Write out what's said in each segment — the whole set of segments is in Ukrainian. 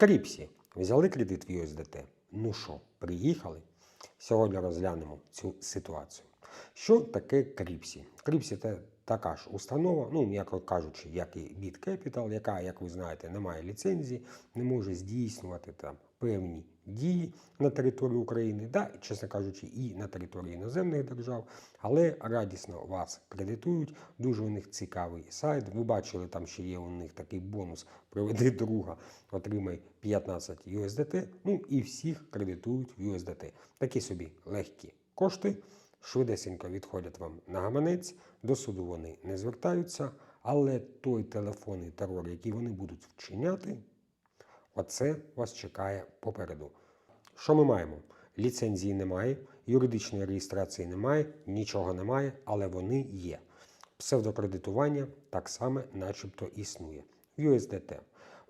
Кріпсі. Взяли кредит в USDT. Ну що, приїхали? Сьогодні розглянемо цю ситуацію. Що таке Кріпсі? Кріпсі це така ж установа, ну, м'яко кажучи, як і BitCapital, яка, як ви знаєте, не має ліцензії, не може здійснювати там певні дії на території України, да, чесно кажучи, і на території іноземних держав, але радісно вас кредитують. Дуже у них цікавий сайт. Ви бачили, там ще є у них такий бонус Приведи друга, отримай 15 USDT. Ну і всіх кредитують в USDT. Такі собі легкі кошти. Швидесенько відходять вам на гаманець, до суду вони не звертаються, але той телефонний терор, який вони будуть вчиняти, оце вас чекає попереду. Що ми маємо? Ліцензії немає, юридичної реєстрації немає, нічого немає, але вони є. Псевдокредитування так само, начебто, існує. USDT.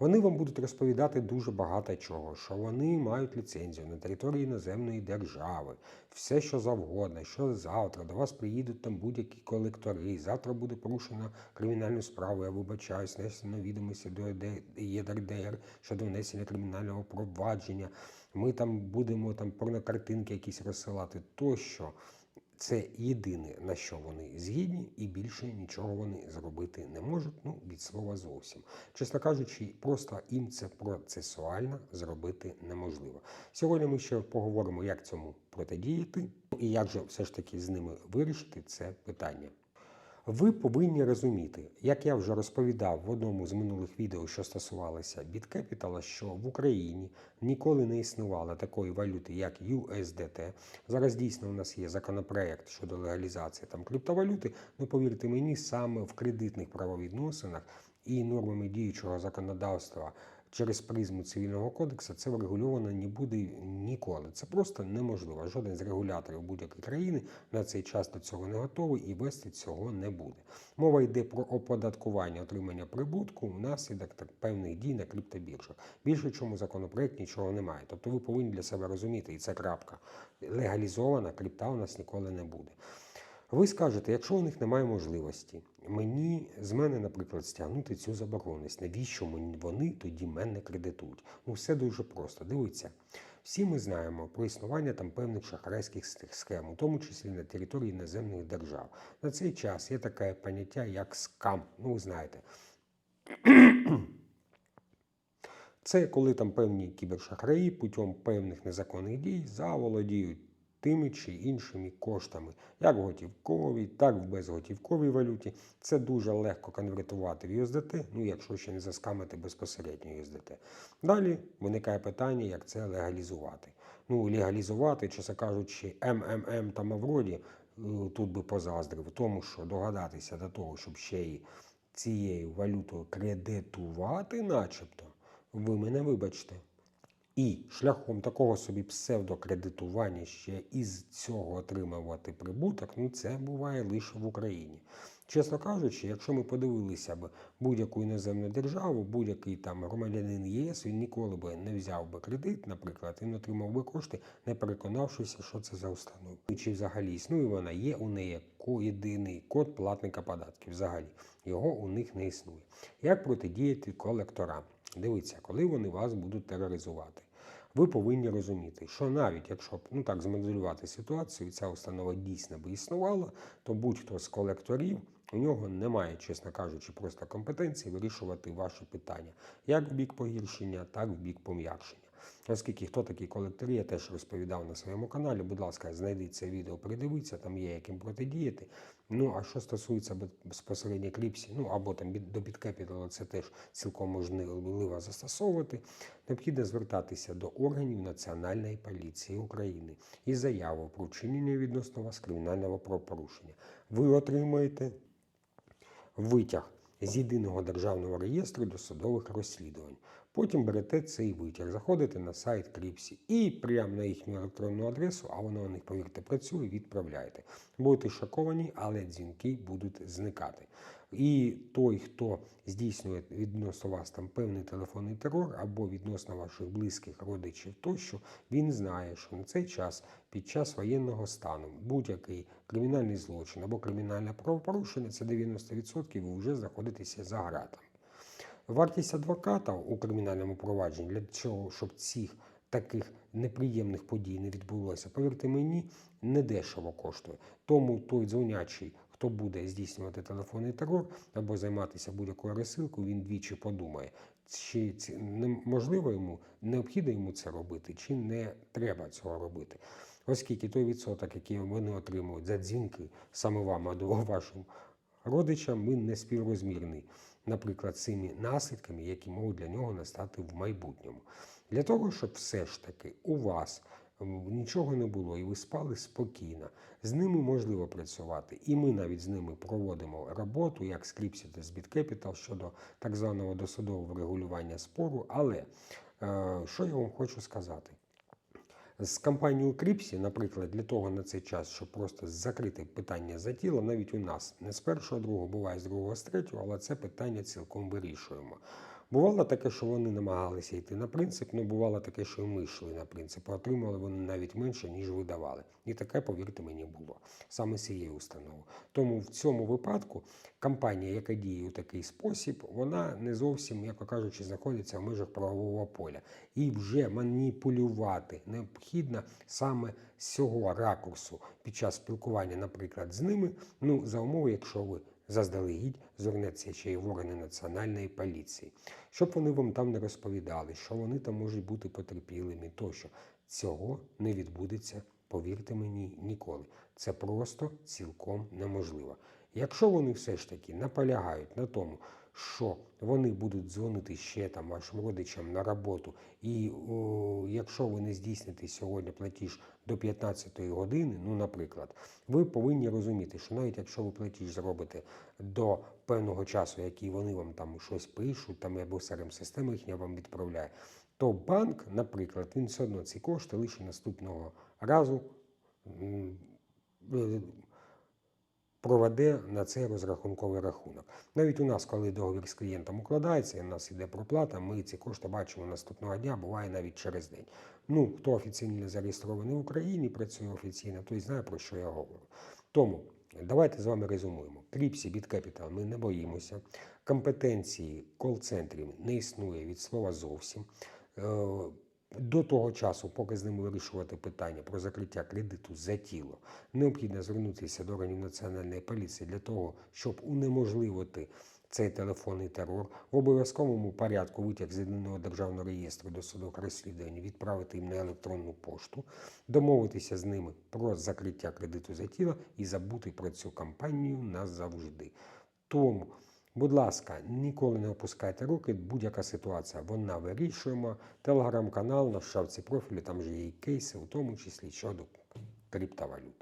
Вони вам будуть розповідати дуже багато чого, що вони мають ліцензію на території іноземної держави, все що завгодно, що завтра до вас приїдуть там будь-які колектори. Завтра буде порушена кримінальну справу. Я вибачаюсь, внесено відомості до ЄДРДР щодо внесення кримінального провадження. Ми там будемо там порнокартинки якісь розсилати тощо. Це єдине, на що вони згідні, і більше нічого вони зробити не можуть. Ну, від слова зовсім. Чесно кажучи, просто їм це процесуально зробити неможливо. Сьогодні ми ще поговоримо, як цьому протидіяти, і як же все ж таки з ними вирішити це питання. Ви повинні розуміти, як я вже розповідав в одному з минулих відео, що стосувалося BitCapital, що в Україні ніколи не існувало такої валюти, як USDT. Зараз дійсно у нас є законопроект щодо легалізації там криптовалюти. Ну повірте мені, саме в кредитних правовідносинах і нормами діючого законодавства через призму цивільного кодексу це врегульовано не буде ніколи. Це просто неможливо. Жоден з регуляторів будь-якої країни на цей час до цього не готовий і вести цього не буде. Мова йде про оподаткування отримання прибутку внаслідок так певних дій на криптобіржах. Більше чому законопроект нічого немає. Тобто ви повинні для себе розуміти, і це крапка. Легалізована крипта у нас ніколи не буде. Ви скажете, якщо у них немає можливості, мені з мене, наприклад, стягнути цю заборгованість, навіщо вони тоді мене кредитують? Ну, все дуже просто. Дивіться, всі ми знаємо про існування там певних шахрайських схем, у тому числі на території іноземних держав. На цей час є таке поняття, як скам. Ну, ви знаєте. Це коли там певні кібершахраї путем певних незаконних дій заволодіють тими чи іншими коштами, як в готівковій, так в безготівковій валюті. Це дуже легко конвертувати в USDT, ну якщо ще не заскамити безпосередньо USDT. Далі виникає питання, як це легалізувати. Ну, легалізувати, чесно кажучи, МММ та Мавроді е, тут би позаздрив, тому, що догадатися до того, щоб ще й цією валютою кредитувати, начебто, ви мене вибачте. І шляхом такого собі псевдокредитування ще із цього отримувати прибуток, ну це буває лише в Україні. Чесно кажучи, якщо ми подивилися б будь-яку іноземну державу, будь-який там громадянин ЄС, він ніколи би не взяв би кредит, наприклад, не отримав би кошти, не переконавшися, що це за установа. Чи взагалі існує вона, є у неї єдиний код платника податків. Взагалі його у них не існує. Як протидіяти колекторам? Дивіться, коли вони вас будуть тероризувати. Ви повинні розуміти, що навіть якщо б ну так змоделювати ситуацію, ця установа дійсно би існувала, то будь-хто з колекторів у нього немає, чесно кажучи, просто компетенції вирішувати ваші питання як в бік погіршення, так і в бік пом'якшення. Оскільки хто такі колектори, я теж розповідав на своєму каналі. Будь ласка, знайдіть це відео, передивіться, там є яким протидіяти. Ну а що стосується безпосередньо кліпсі, ну або там до BitCapital, це теж цілком можливо застосовувати. Необхідно звертатися до органів Національної поліції України із заявою про вчинення відносно вас кримінального правопорушення. Ви отримаєте витяг з єдиного державного реєстру досудових розслідувань. Потім берете цей витяг, заходите на сайт Кріпсі і прямо на їхню електронну адресу, а вона у них, повірте, працює, відправляєте. Будете шоковані, але дзвінки будуть зникати. І той, хто здійснює відносно вас там певний телефонний терор або відносно ваших близьких родичів, тощо він знає, що на цей час під час воєнного стану будь-який кримінальний злочин або кримінальне правопорушення це 90% ви вже знаходитеся за гратами. Вартість адвоката у кримінальному провадженні для цього, щоб цих таких неприємних подій не відбулося, повірте мені, недешево коштує. Тому той дзвонячий, хто буде здійснювати телефонний терор або займатися будь-якою розсилкою, він двічі подумає, чи не- можливо йому, необхідно йому це робити, чи не треба цього робити. Оскільки той відсоток, який вони отримують за дзвінки саме вам або вашим родичам, він не співрозмірний, наприклад, цими наслідками, які можуть для нього настати в майбутньому. Для того, щоб все ж таки у вас нічого не було і ви спали спокійно, з ними можливо працювати. І ми навіть з ними проводимо роботу, як з Кліпсі та з BitCapital щодо так званого досудового врегулювання спору. Але е, що я вам хочу сказати? З компанією Кріпсі, наприклад, для того на цей час, щоб просто закрити питання за тіло, навіть у нас не з першого, другого, буває з другого, з третього, але це питання цілком вирішуємо. Бувало таке, що вони намагалися йти на принцип, але бувало таке, що і ми йшли на принцип, отримали вони навіть менше, ніж видавали. І таке, повірте мені, було саме цією установою. Тому в цьому випадку компанія, яка діє у такий спосіб, вона не зовсім, як кажучи, знаходиться в межах правового поля. І вже маніпулювати необхідно саме з цього ракурсу під час спілкування, наприклад, з ними, ну за умови, якщо ви заздалегідь звернеться ще й в органи національної поліції, щоб вони вам там не розповідали, що вони там можуть бути потерпілими, тощо цього не відбудеться, повірте мені, ніколи. Це просто цілком неможливо. Якщо вони все ж таки наполягають на тому, що вони будуть дзвонити ще там вашим родичам на роботу, і о, якщо ви не здійсните сьогодні платіж до 15-ї години, ну, наприклад, ви повинні розуміти, що навіть якщо ви платіж зробите до певного часу, який вони вам там щось пишуть, там або crm система їхня вам відправляє, то банк, наприклад, він все одно ці кошти лише наступного разу е, проведе на цей розрахунковий рахунок. Навіть у нас, коли договір з клієнтом укладається, і у нас іде проплата, ми ці кошти бачимо наступного дня, буває навіть через день. Ну, хто офіційно зареєстрований в Україні, працює офіційно, той знає, про що я говорю. Тому давайте з вами резюмуємо. Кріпсі BitCapital ми не боїмося. Компетенції кол-центрів не існує від слова зовсім. До того часу, поки з ними вирішувати питання про закриття кредиту за тіло, необхідно звернутися до органів національної поліції для того, щоб унеможливити цей телефонний терор, в обов'язковому порядку витяг з єдиного державного реєстру до судових розслідувань, відправити їм на електронну пошту, домовитися з ними про закриття кредиту за тіло і забути про цю кампанію назавжди. Тому, будь ласка, ніколи не опускайте руки, будь-яка ситуація, вона вирішуємо. Телеграм-канал на шапці профілю, там же є і кейси, у тому числі щодо криптовалют.